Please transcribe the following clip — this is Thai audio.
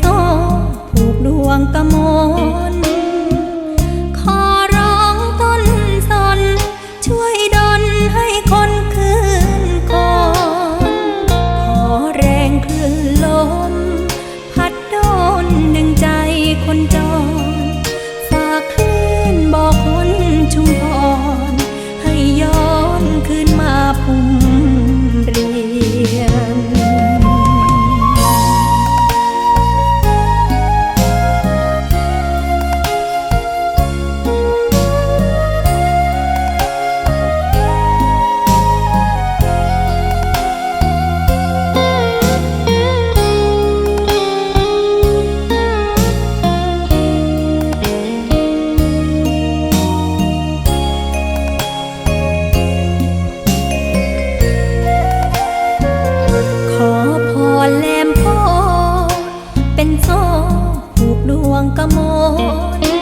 โซผูกดวงกะโม ดวงกรมล